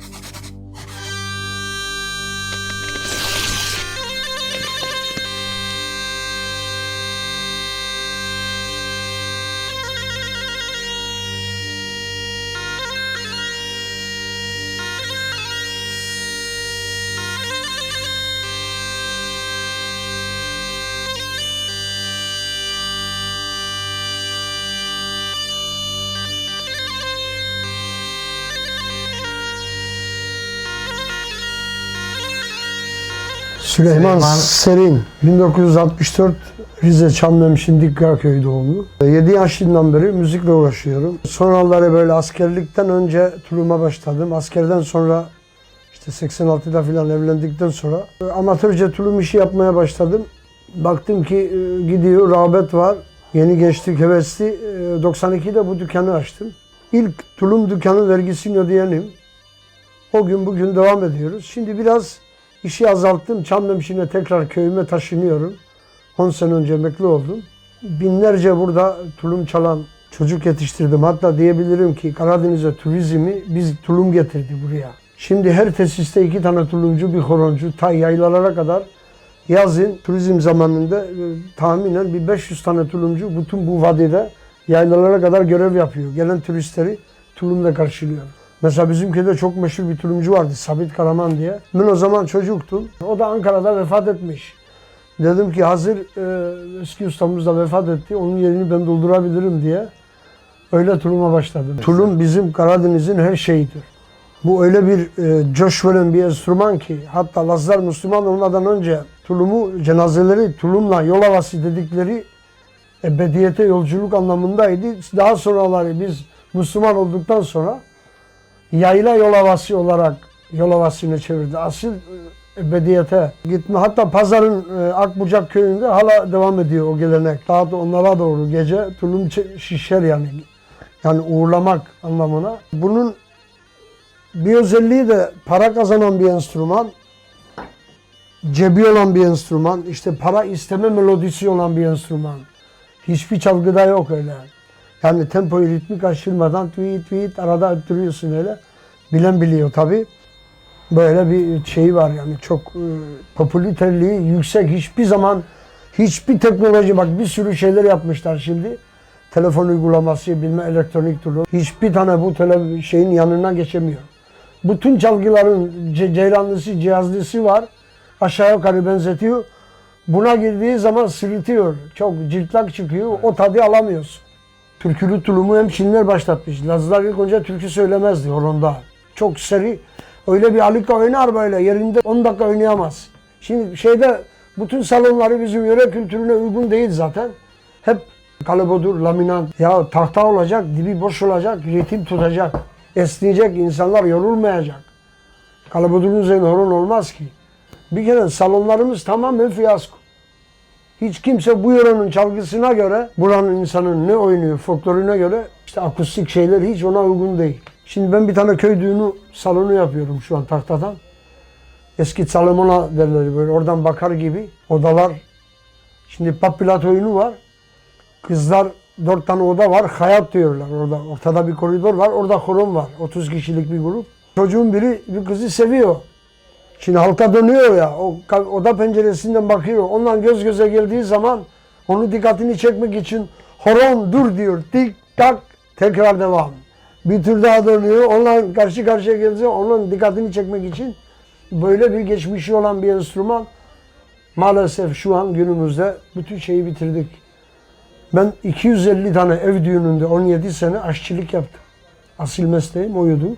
you Süleyman, Süleyman- Serin, 1964 Rize Çamlıhemşin Dikkaköy doğumlu. 7 yaşından beri müzikle uğraşıyorum. Sonraları böyle askerlikten önce tuluma başladım. Askerden sonra işte 86'da falan evlendikten sonra amatörce tulum işi yapmaya başladım. Baktım ki e, gidiyor, rağbet var. Yeni gençlik hevesli. E, 92'de bu dükkanı açtım. İlk tulum dükkanı vergisini ödeyenim. O gün bugün devam ediyoruz. Şimdi biraz işi azalttım. Çamlıhemşin'e tekrar köyüme taşınıyorum. 10 sene önce emekli oldum. Binlerce burada tulum çalan çocuk yetiştirdim. Hatta diyebilirim ki Karadeniz'e turizmi biz tulum getirdi buraya. Şimdi her tesiste iki tane tulumcu, bir horoncu, ta yaylalara kadar yazın turizm zamanında e, tahminen bir 500 tane tulumcu bütün bu vadide yaylalara kadar görev yapıyor. Gelen turistleri tulumla karşılıyor. Mesela bizim köyde çok meşhur bir tulumcu vardı Sabit Karaman diye. Ben o zaman çocuktum. O da Ankara'da vefat etmiş. Dedim ki hazır e, eski ustamız da vefat etti. Onun yerini ben doldurabilirim diye. Öyle tuluma başladım. Tulum bizim Karadeniz'in her şeyidir. Bu öyle bir e, coş veren bir enstrüman ki hatta Lazlar Müslüman olmadan önce tulumu cenazeleri tulumla yol havası dedikleri ebediyete yolculuk anlamındaydı. Daha sonraları biz Müslüman olduktan sonra yayla yol olarak yol havasını çevirdi. Asıl e, ebediyete gitme. Hatta pazarın e, Akbucak köyünde hala devam ediyor o gelenek. Daha da onlara doğru gece tulum şişer yani. Yani uğurlamak anlamına. Bunun bir özelliği de para kazanan bir enstrüman. Cebi olan bir enstrüman. işte para isteme melodisi olan bir enstrüman. Hiçbir çalgıda yok öyle. Yani tempoyu ritmik aşırmadan tweet tweet arada öttürüyorsun öyle. Bilen biliyor tabi. Böyle bir şey var yani çok e, popülerliği yüksek. Hiçbir zaman hiçbir teknoloji bak bir sürü şeyler yapmışlar şimdi. Telefon uygulaması, bilme elektronik türlü. Hiçbir tane bu tele şeyin yanına geçemiyor. Bütün çalgıların ce- ceylanlısı, cihazlısı var. Aşağı yukarı benzetiyor. Buna girdiği zaman sırıtıyor. Çok cırtlak çıkıyor. O tadı alamıyorsun. Türkülü tulumu hem Çinler başlatmış. Lazlar ilk önce türkü söylemezdi horonda. Çok seri. Öyle bir alika oynar böyle yerinde 10 dakika oynayamaz. Şimdi şeyde bütün salonları bizim yöre kültürüne uygun değil zaten. Hep kalebodur, laminat. Ya tahta olacak, dibi boş olacak, ritim tutacak. Esneyecek, insanlar yorulmayacak. Kalebodurun üzerine horon olmaz ki. Bir kere salonlarımız tamamen fiyasko. Hiç kimse bu yörenin çalgısına göre, buranın insanın ne oynuyor, folkloruna göre işte akustik şeyler hiç ona uygun değil. Şimdi ben bir tane köy düğünü salonu yapıyorum şu an tahtadan. Eski Salomona derler böyle oradan bakar gibi odalar. Şimdi papilat oyunu var. Kızlar dört tane oda var. Hayat diyorlar orada. Ortada bir koridor var. Orada horon var. 30 kişilik bir grup. Çocuğun biri bir kızı seviyor. Şimdi halka dönüyor ya, o oda penceresinden bakıyor. Ondan göz göze geldiği zaman onu dikkatini çekmek için horon dur diyor. Tik tak tekrar devam. Bir tur daha dönüyor. Onunla karşı karşıya gelince onun dikkatini çekmek için böyle bir geçmişi olan bir enstrüman maalesef şu an günümüzde bütün şeyi bitirdik. Ben 250 tane ev düğününde 17 sene aşçılık yaptım. Asil mesleğim oydu.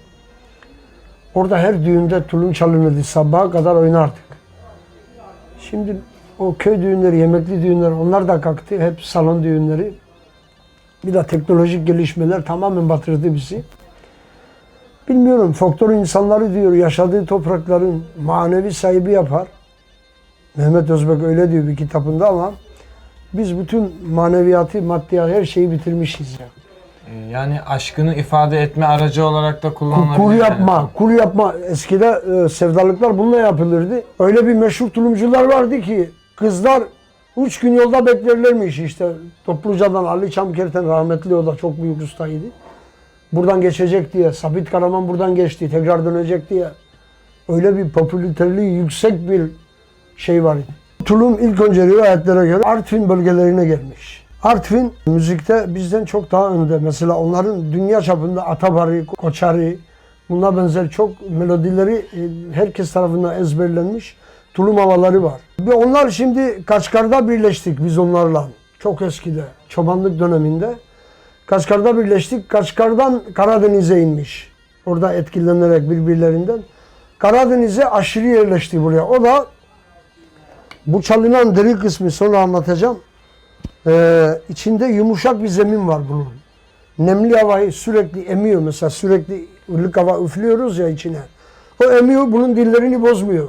Orada her düğünde tulum çalınırdı. Sabaha kadar oynardık. Şimdi o köy düğünleri, yemekli düğünler onlar da kalktı. Hep salon düğünleri. Bir de teknolojik gelişmeler tamamen batırdı bizi. Bilmiyorum folklor insanları diyor yaşadığı toprakların manevi sahibi yapar. Mehmet Özbek öyle diyor bir kitabında ama biz bütün maneviyatı, maddiyat her şeyi bitirmişiz ya. Ee, Yani aşkını ifade etme aracı olarak da kullanılabilir. Kul yani. yapma, kul yapma. Eskide e, sevdalıklar bununla yapılırdı. Öyle bir meşhur tulumcular vardı ki kızlar üç gün yolda beklerlermiş işte. Topluca'dan Ali Çamkerten rahmetli o da çok büyük ustaydı. buradan geçecek diye. Sabit Karaman buradan geçti. Tekrar dönecek diye. Öyle bir popülariteliği yüksek bir şey var. Tulum ilk önce rivayetlere göre Artvin bölgelerine gelmiş. Artvin müzikte bizden çok daha önde. Mesela onların dünya çapında Atabari, Koçari, buna benzer çok melodileri e, herkes tarafından ezberlenmiş tulum havaları var. Ve onlar şimdi Kaçkar'da birleştik biz onlarla. Çok eskide, çobanlık döneminde. Kaçkar'da birleştik. Kaçkar'dan Karadeniz'e inmiş. Orada etkilenerek birbirlerinden. Karadeniz'e aşırı yerleşti buraya. O da bu çalınan deri kısmı sonra anlatacağım. Ee, içinde yumuşak bir zemin var bunun. Nemli havayı sürekli emiyor mesela sürekli ılık hava üflüyoruz ya içine. O emiyor bunun dillerini bozmuyor.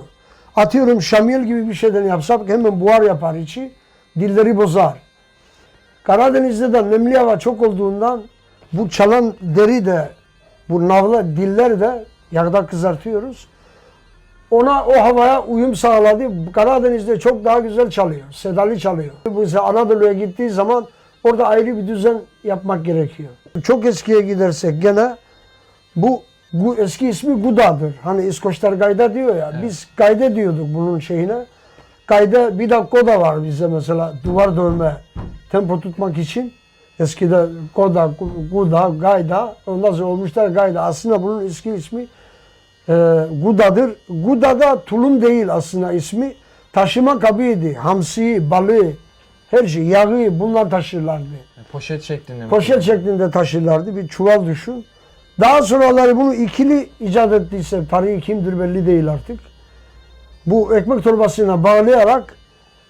Atıyorum şamiyel gibi bir şeyden yapsak hemen buhar yapar içi. Dilleri bozar. Karadeniz'de de nemli hava çok olduğundan bu çalan deri de bu navla diller de yağda kızartıyoruz. Ona o havaya uyum sağladı. Karadeniz'de çok daha güzel çalıyor. Sedalı çalıyor. Bu ise Anadolu'ya gittiği zaman orada ayrı bir düzen yapmak gerekiyor. Çok eskiye gidersek gene bu bu eski ismi Guda'dır. Hani İskoçlar Gayda diyor ya. Biz Gayda diyorduk bunun şeyine. Gayda bir de Goda var bizde mesela duvar dövme tempo tutmak için. Eskide Goda, Guda, Gayda ondan sonra olmuşlar Gayda. Aslında bunun eski ismi e, Guda'dır. Guda da tulum değil aslında ismi. Taşıma kabiydi. Hamsi, balığı, her şey, yağı bunlar taşırlardı. Poşet şeklinde mi? Poşet şeklinde taşırlardı. Bir çuval düşün. Daha sonraları bunu ikili icat ettiyse tarihi kimdir belli değil artık. Bu ekmek torbasına bağlayarak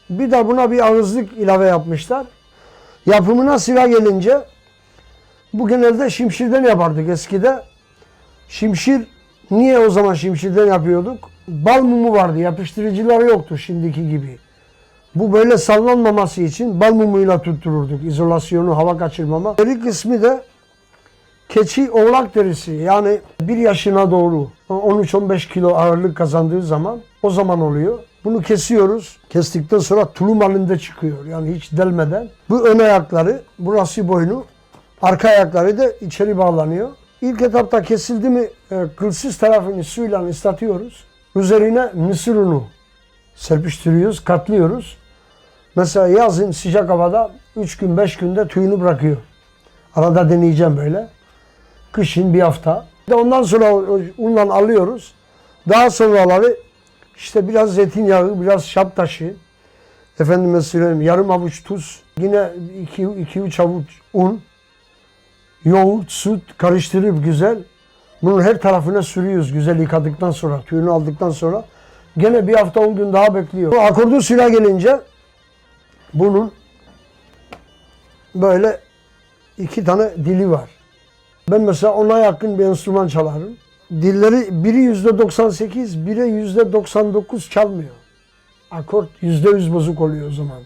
bir de buna bir ağızlık ilave yapmışlar. Yapımına sıra gelince bu genelde şimşirden yapardık eskide. Şimşir niye o zaman şimşirden yapıyorduk? Bal mumu vardı. Yapıştırıcılar yoktu şimdiki gibi. Bu böyle sallanmaması için bal mumuyla tuttururduk. izolasyonu, hava kaçırmama. Deri kısmı da keçi oğlak derisi. Yani bir yaşına doğru 13-15 kilo ağırlık kazandığı zaman o zaman oluyor. Bunu kesiyoruz. Kestikten sonra tulum halinde çıkıyor. Yani hiç delmeden. Bu ön ayakları, burası boynu. Arka ayakları da içeri bağlanıyor. İlk etapta kesildi mi e, kılsız tarafını suyla ıslatıyoruz. Üzerine mısır unu serpiştiriyoruz, katlıyoruz. Mesela yazın sıcak havada 3 gün 5 günde tüyünü bırakıyor. Arada deneyeceğim böyle. Kışın bir hafta. Ondan sonra unla alıyoruz. Daha sonraları işte biraz zeytinyağı, biraz şap taşı, efendime söyleyeyim yarım avuç tuz, yine 2-3 avuç un, yoğurt, süt karıştırıp güzel. Bunun her tarafına sürüyoruz güzel yıkadıktan sonra, tüyünü aldıktan sonra. Gene bir hafta 10 gün daha bekliyor. Bu akordu sıra gelince bunun böyle iki tane dili var. Ben mesela ona yakın bir enstrüman çalarım. Dilleri biri yüzde 98, biri yüzde 99 çalmıyor. Akort yüzde yüz bozuk oluyor o zaman.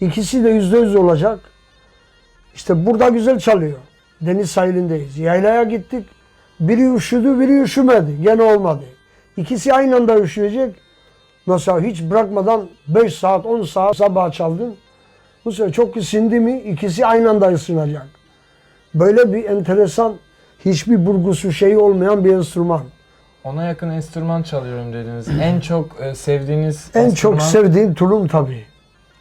İkisi de yüzde yüz olacak. İşte burada güzel çalıyor. Deniz sahilindeyiz. Yaylaya gittik. Biri üşüdü, biri üşümedi. Gene olmadı. İkisi aynı anda üşüyecek. Mesela hiç bırakmadan 5 saat, 10 saat sabah çaldın. Bu sefer çok ısındı mı ikisi aynı anda ısınacak. Böyle bir enteresan, hiçbir burgusu şeyi olmayan bir enstrüman. Ona yakın enstrüman çalıyorum dediniz. en çok e, sevdiğiniz En enstrüman? çok sevdiğim tulum tabii.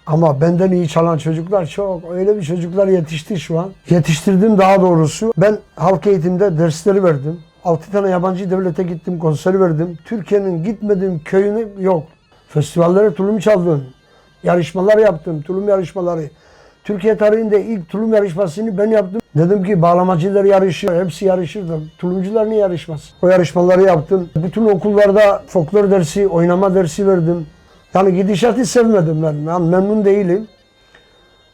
Ama benden iyi çalan çocuklar çok. Öyle bir çocuklar yetişti şu an. Yetiştirdim daha doğrusu. Ben halk eğitimde dersleri verdim. 6 tane yabancı devlete gittim, konser verdim. Türkiye'nin gitmediğim köyünü yok. Festivallere tulum çaldım. Yarışmalar yaptım, tulum yarışmaları. Türkiye tarihinde ilk tulum yarışmasını ben yaptım. Dedim ki bağlamacılar yarışır, hepsi yarışır da tulumcular niye yarışmaz? O yarışmaları yaptım. Bütün okullarda folklor dersi, oynama dersi verdim. Yani gidişatı sevmedim ben. Yani memnun değilim.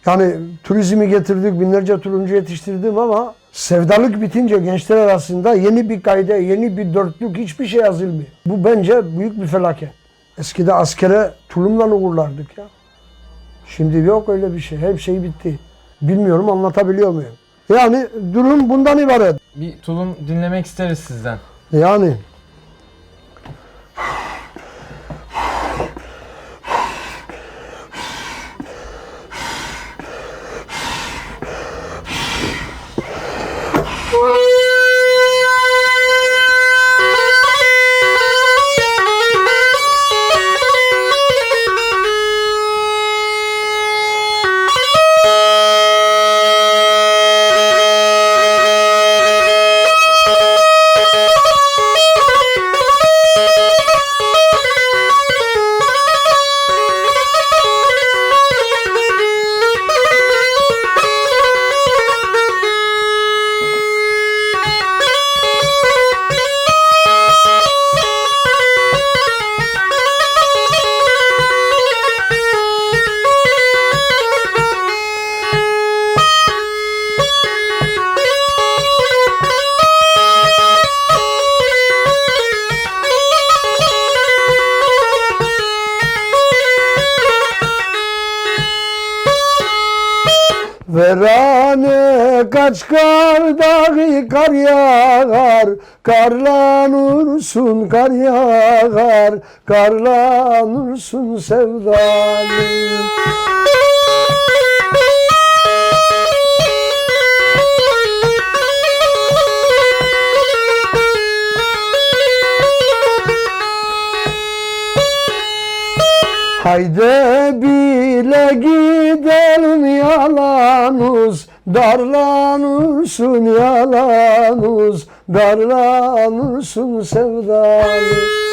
Yani turizmi getirdik, binlerce tulumcu yetiştirdim ama sevdalık bitince gençler arasında yeni bir kayda, yeni bir dörtlük hiçbir şey yazılmıyor. Bu bence büyük bir felaket. Eskide askere tulumla uğurlardık ya. Şimdi yok öyle bir şey. Her şey bitti. Bilmiyorum anlatabiliyor muyum? Yani durum bundan ibaret. Bir tulum dinlemek isteriz sizden. Yani kaç kar dağı kar yağar Karlanursun kar yağar Karlanursun sevdalim Haydi bile gidelim yalanız Darlanırsın yalanız. Darlanırsın sevdalı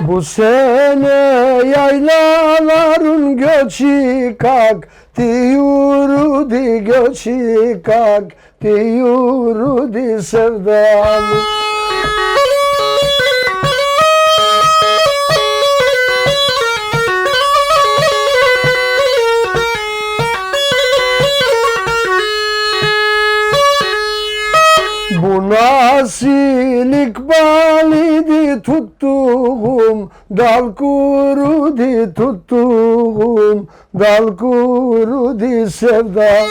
Bu sene yaylaların göçü kalk. Diyurudi göçü kalk Diyurudi sevdalı Bu nasıl ikbal idi tuttuğum Dal kurudu tuttuğum Dal kurudu sevda